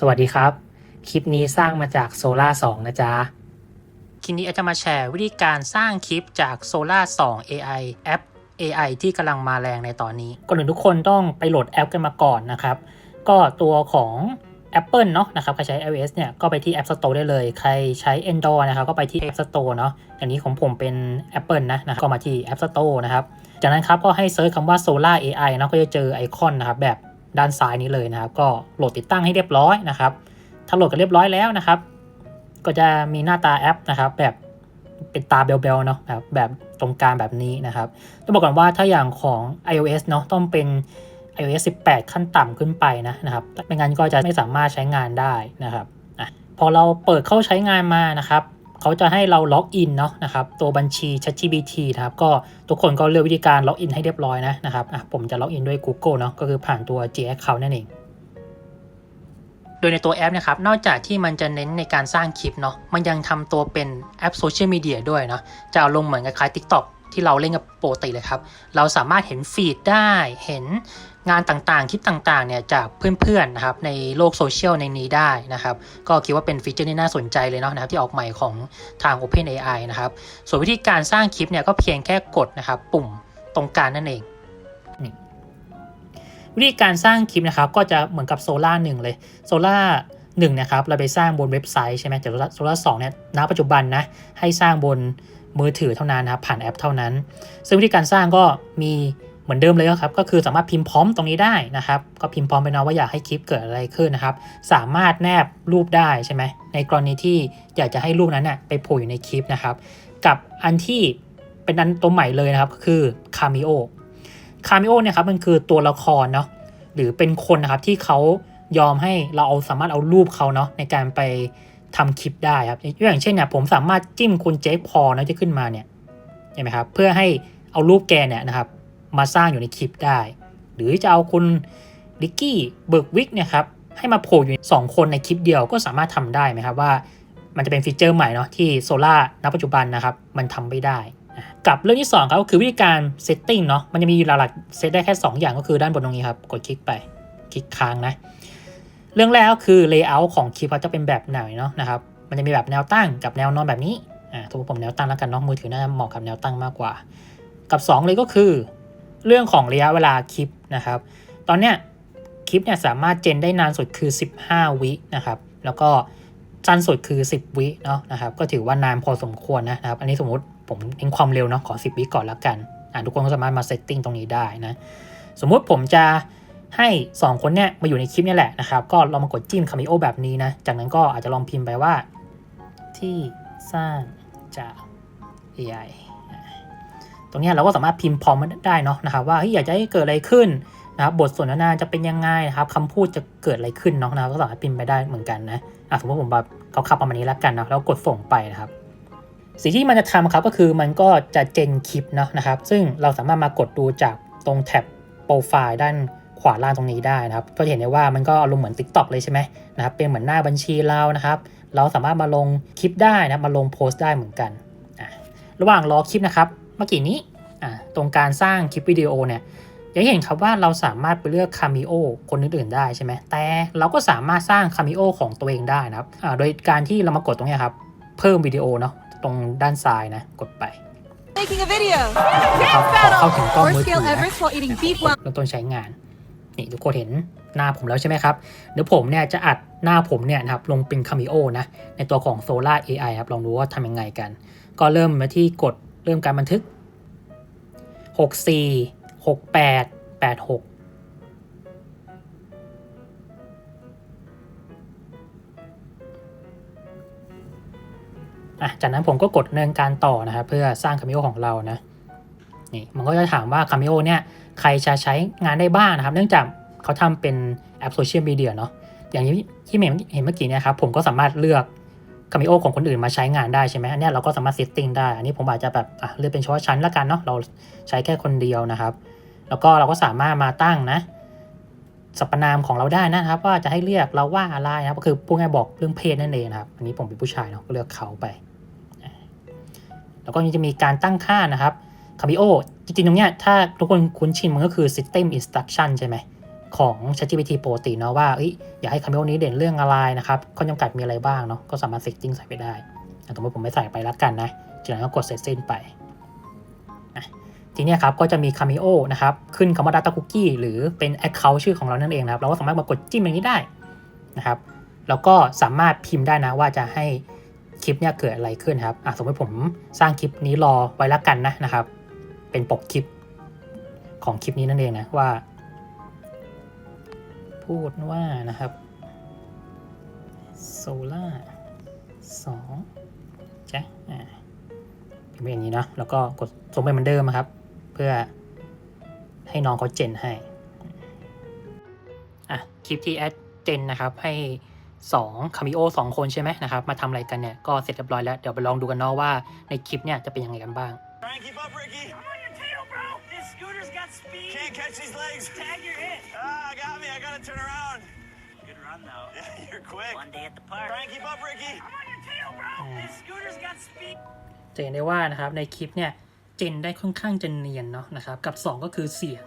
สวัสดีครับ คลิปนี้สร้างมาจาก Solar 2นะจ๊ะ คลิปนี้อาจจะมาแชร์วิธีการสร้างคลิปจาก Solar 2 AI แอป AI ที่กำลังมาแรงในตอนนี้ ก่อนอื่นทุกคนต้องไปโหลดแอปกันมาก่อนนะครับ ก็ตัวของ Apple เนาะนะครับ ใครใช้ iOS เนี่ย ก็ไปที่ App Store ได้เลย ใครใช้ Android นะครับ ก็ไปที่ App Store เนาะอย่างนี้ของผมเป็น Apple นะนะครับก็มาที่ App Store นะครับ จากนั้นครับ ก็ให้เซิร์ชคำว่า Solar AI นะก็จะเจอไอคอนนะครับแบบ ด้านซ้ายนี้เลยนะครับ ก็โหลดติดตั้งให้เรียบร้อยนะครับ ถ้าโหลดกันเรียบร้อยแล้วนะครับ ก็จะมีหน้าตาแอปนะครับ แบบเป็นตาเบลๆเนาะแบบแบบตรงกลางแบบนี้นะครับต้องบอกก่อนว่าถ้าอย่างของ iOS เนาะต้องเป็น iOS 18 ขั้นต่ำขึ้นไปนะนะครับไม่งั้นก็จะไม่สามารถใช้งานได้นะครับอพอเราเปิดเข้าใช้งานมานะครับ เขาจะให้เราล็อกอินเนาะนะครับตัวบัญชี ChatGPT นะครับก็ทุกคนก็เลือกวิธีการล็อกอินให้เรียบร้อยนะนะครับอะผมจะล็อกอินด้วย Google เนาะก็คือผ่านตัว G Account นั่นเองโดยในตัวแอปนะครับ นอกจากที่มันจะเน้นในการสร้างคลิปเนาะ มันยังทำตัวเป็นแอปโซเชียลมีเดียด้วยเนาะ จะเอาลงเหมือนกับคล้าย TikTok ที่เราเล่นกับโปกติเลยครับ เราสามารถเห็นฟีดได้ เห็น งานต่างๆ คลิปต่างๆ เนี่ยจากเพื่อนๆ นะครับในโลกโซเชียลในนี้ได้นะครับ ก็คิดว่าเป็นฟีเจอร์ที่น่าสนใจเลยเนาะนะครับที่ออกใหม่ของทาง OpenAI นะครับ ส่วนวิธีการสร้างคลิปเนี่ยก็เพียงแค่กดนะครับปุ่มตรงกลางนั่นเองวิธีการสร้างคลิปนะครับก็จะเหมือนกับโซล่าหนึ่งเลยโซล่าหนึ่งนะครับเราไปสร้างบนเว็บไซต์ใช่ไหมแต่โซล่าสองเนี่ยณปัจจุบันนะให้สร้างบนมือถือเท่านั้นนะครับผ่านแอปเท่านั้น ซึ่งวิธีการสร้างก็มี เหมือนเดิมเลยครับ ก็คือสามารถพิมพ์พร้อมตรงนี้ได้นะครับ ก็พิมพ์พร้อมไปเนาะว่าอยากให้คลิปเกิดอะไรขึ้นนะครับ สามารถแนบรูปได้ใช่ไหมในกรณีที่อยากจะให้รูปนั้นน่ะไปโผล่อยู่ในคลิปนะครับ กับอันที่เป็นอันตัวใหม่เลยนะครับก็คือ Cameo Cameo เนี่ยครับมันคือตัวละครเนาะหรือเป็นคนนะครับที่เขายอมให้เราเอาสามารถเอารูปเขาเนาะในการไปทำคลิปได้ครับอย่างเช่นเนี่ยผมสามารถจิ้มคุณเจคพอนะที่ขึ้นมาเนี่ยเห็นไหมครับเพื่อให้เอารูปแกเนี่ยนะครับ มาสร้างอยู่ในคลิปได้ หรือจะเอาคุณลิกกี้เบิร์กวิกเนี่ยครับให้มาโผล่อยู่สองคนในคลิปเดียวก็สามารถทำได้ไหมครับว่า มันจะเป็นฟีเจอร์ใหม่เนาะที่โซล่าณปัจจุบันนะครับ มันทำไม่ได้ กับเรื่องที่ 2 ครับก็คือวิธีการเซตติ้งเนาะมันจะมีหลักๆเซตได้แค่ 2 อย่างก็คือด้านบนตรงนี้ครับ กดคลิกไปคลิกค้างนะ เรื่องแรกก็คือ layout ของคลิปเขาจะเป็นแบบไหนเนาะนะครับมันจะมีแบบแนวตั้งกับแนวนอนแบบนี้อ่าทุกผมแนวตั้งแล้วกันเนาะมือถือน่าจะเหมาะกับแนวตั้งมากกว่า กับ 2 เลยก็คือ เรื่องของระยะเวลาคลิปนะครับ ตอนเนี้ยคลิปเนี่ยสามารถเจนได้นานสุดคือ 15 วินะครับ แล้วก็สั้นสุดคือ 10 วิเนาะนะครับ ก็ถือว่านานพอสมควรนะครับ อันนี้สมมติผมเน้นความเร็วเนาะขอ 10 วิก่อนแล้วกันอ่าทุกคนก็สามารถมาเซตติ้งตรงนี้ได้นะ สมมุติผมจะให้ 2 คนเนี่ยมาอยู่ในคลิปนี่แหละนะครับ ก็ลองมากดจิ้มคามิโอแบบนี้นะ จากนั้นก็อาจจะลองพิมพ์ไปว่าที่สร้างจาก AI อ่ ตรงนี้เราก็สามารถพิมพ์พร้อมมันได้เนาะนะครับว่าอยากจะให้เกิดอะไรขึ้นนะครับบทสนทนาจะเป็นยังไงนะครับคำพูดจะเกิดอะไรขึ้นเนาะนะครับก็สามารถพิมพ์ไปได้เหมือนกันนะอะสมมติผมแบบเขาขับประมาณนี้แล้วกันนะแล้วกดส่งไปนะครับสิ่งที่มันจะทำครับก็คือมันก็จะเจนคลิปเนาะนะครับ ซึ่งเราสามารถมากดดูจากตรงแท็บโปรไฟล์ด้านขวาล่างตรงนี้ได้นะครับ ก็จะเห็นได้ว่ามันก็อารมณ์เหมือน TikTok เลยใช่ไหมนะครับเป็นเหมือนหน้าบัญชีเรานะครับ เราสามารถมาลงคลิปได้นะมาลงโพสต์ได้เหมือนกัน ระหว่างรอคลิปนะครับ เมื่อกี้นี้อะตรงการสร้างคลิปวิดีโอเนี่ยยังเห็นครับว่าเราสามารถไปเลือกคามิโอคนอื่นๆได้ใช่ไหมแต่เราก็สามารถสร้างคามิโอของตัวเองได้นะครับอ่าโดยการที่เรามากดตรงเนี้ยครับ เพิ่มวิดีโอเนาะตรงด้านซ้ายนะกดไป Making a video. นะครับพอเข้าถึงกล้อง Or มือถือ scale นะ Everest while eating beef while เริ่มต้นใช้งาน นี่ทุกคนเห็นหน้าผมแล้วใช่ไหมครับ เดี๋ยวผมเนี่ยจะอัดหน้าผมเนี่ยนะครับลงเป็นคามิโอนะ ในตัวของ Solar AI ครับ ลองดูว่าทำยังไงกัน ก็เริ่มมาที่กด เริ่มการบันทึก 64 68 86อะจากนั้นผมก็กดเนินการต่อนะครับเพื่อสร้างคามิโอของเรานะนี่มันก็จะถามว่าคามิโอเนี่ยใครจะใช้งานได้บ้างนะครับ เนื่องจากเขาทำเป็นแอปโซเชียลมีเดียเนาะอย่างที่เห็นเมื่อกี้เนี่ยครับผมก็สามารถเลือก มิโอของคนอื่นมาใช้งานได้ใช่ไหมอันนี้เราก็สามารถเซตติ้งได้ อันนี้ผมอาจจะแบบอะเลือกเป็นเฉพาะชั้นละกันเนาะเราใช้แค่คนเดียวนะครับ แล้วก็เราก็สามารถมาตั้งนะสรรพนามของเราได้นะครับ ว่าจะให้เรียกเราว่าอะไรนะครับก็คือพูดง่ายบอกเรื่องเพศนั่นเองนะครับ อันนี้ผมเป็นผู้ชายเนาะก็เลือกเขาไป แล้วก็ยังจะมีการตั้งค่านะครับ Cameo จริงๆตรงเนี้ยถ้าทุกคนคุ้นชินมันก็คือ System Instruction ใช่ไหม ของ ChatGPT ปกติเนาะว่าอยอยากให้ Cameo นี้เด่นเรื่องอะไรนะครับข้อจำกัดมีอะไรบ้างเนาะก็สามารถ setting ใส่ไปได้อะสมมติผมไม่ใส่ไปแล้วกันนะจากนั้นก็กดเสร็จสิ้นไปทีนี้ครับก็จะมี Cameo นะครับขึ้นคำว่า Data Cookie หรือเป็น Account ชื่อของเรานั่นเองนะครับ เราก็สามารถมากดจิ้มอย่างนี้ได้นะครับแล้วก็สามารถพิมพ์ได้นะว่าจะให้คลิปเนี่ยเกิดอะไรขึ้นครับอะสมมติผมสร้างคลิปนี้รอไว้แล้วกันนะนะครับ เป็นปกคลิปของคลิปนี้นั่นเองนะว่า พูดว่านะครับโซล่าสองจ้ะอ่าพิมพ์ไปอย่างนี้เนาะแล้วก็กดส่งไปเหมือนเดิมอะครับ เพื่อให้น้องเขาเจนให้อะคลิปที่แอดเจนนะครับ ให้2คามิโอสองคนใช่ไหมนะครับ มาทำอะไรกันเนี่ย ก็เสร็จเรียบร้อยแล้ว เดี๋ยวไปลองดูกันเนาะว่าในคลิปเนี่ยจะเป็นยังไงกันบ้าง Try and keep up, Ricky. I'm on your tail, bro. This scooter's got speed. Can't catch these legs. Tag your hit. Ah, got me. I gotta turn around. Good run, though. Yeah, you're quick. One day at the park. Try and keep up, Ricky. I'm on your tail, bro. This scooter's got speed. จะเห็นได้ว่านะครับในคลิปเนี่ยเจนได้ค่อนข้างจะเนียนเนาะนะครับกับ 2 ก็คือเสียง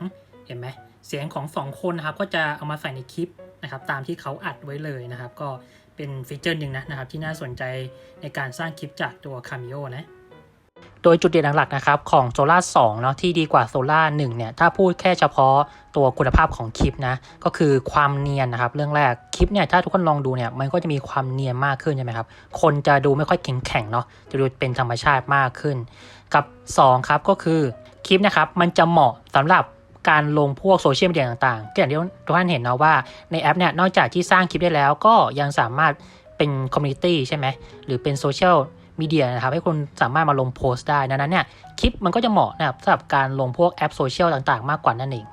เห็นไหมเสียงของ 2 คนนะครับก็จะเอามาใส่ในคลิปนะครับตามที่เขาอัดไว้เลยนะครับ ก็เป็นฟีเจอร์หนึ่งนะนะครับที่น่าสนใจในการสร้างคลิปจากตัว Cameo นะ โดยจุดเด่นหลักๆนะครับของ Solar 2เนาะที่ดีกว่า Solar 1เนี่ยถ้าพูดแค่เฉพาะตัวคุณภาพของคลิปนะก็คือความเนียนนะครับเรื่องแรกคลิปเนี่ยถ้าทุกคนลองดูเนี่ยมันก็จะมีความเนียนมากขึ้นใช่ไหมครับคนจะดูไม่ค่อยแข็งๆเนาะจะดูเป็นธรรมชาติมากขึ้น กับ 2 ครับก็คือคลิปนะครับมันจะเหมาะสำหรับการลงพวกโซเชียลมีเดียต่างๆก็อย่างที่ทุกท่านเห็นนะว่าในแอปเนี่ยนอกจากที่สร้างคลิปได้แล้วก็ยังสามารถเป็นคอมมูนิตี้ใช่ไหมหรือเป็นโซเชียล มีเดียนะครับให้คนสามารถมาลงโพสต์ได้ดังนั้นเนี่ยคลิปมันก็จะเหมาะนะครับสำหรับการลงพวกแอปโซเชียลต่างๆ มากกว่านั่นเอง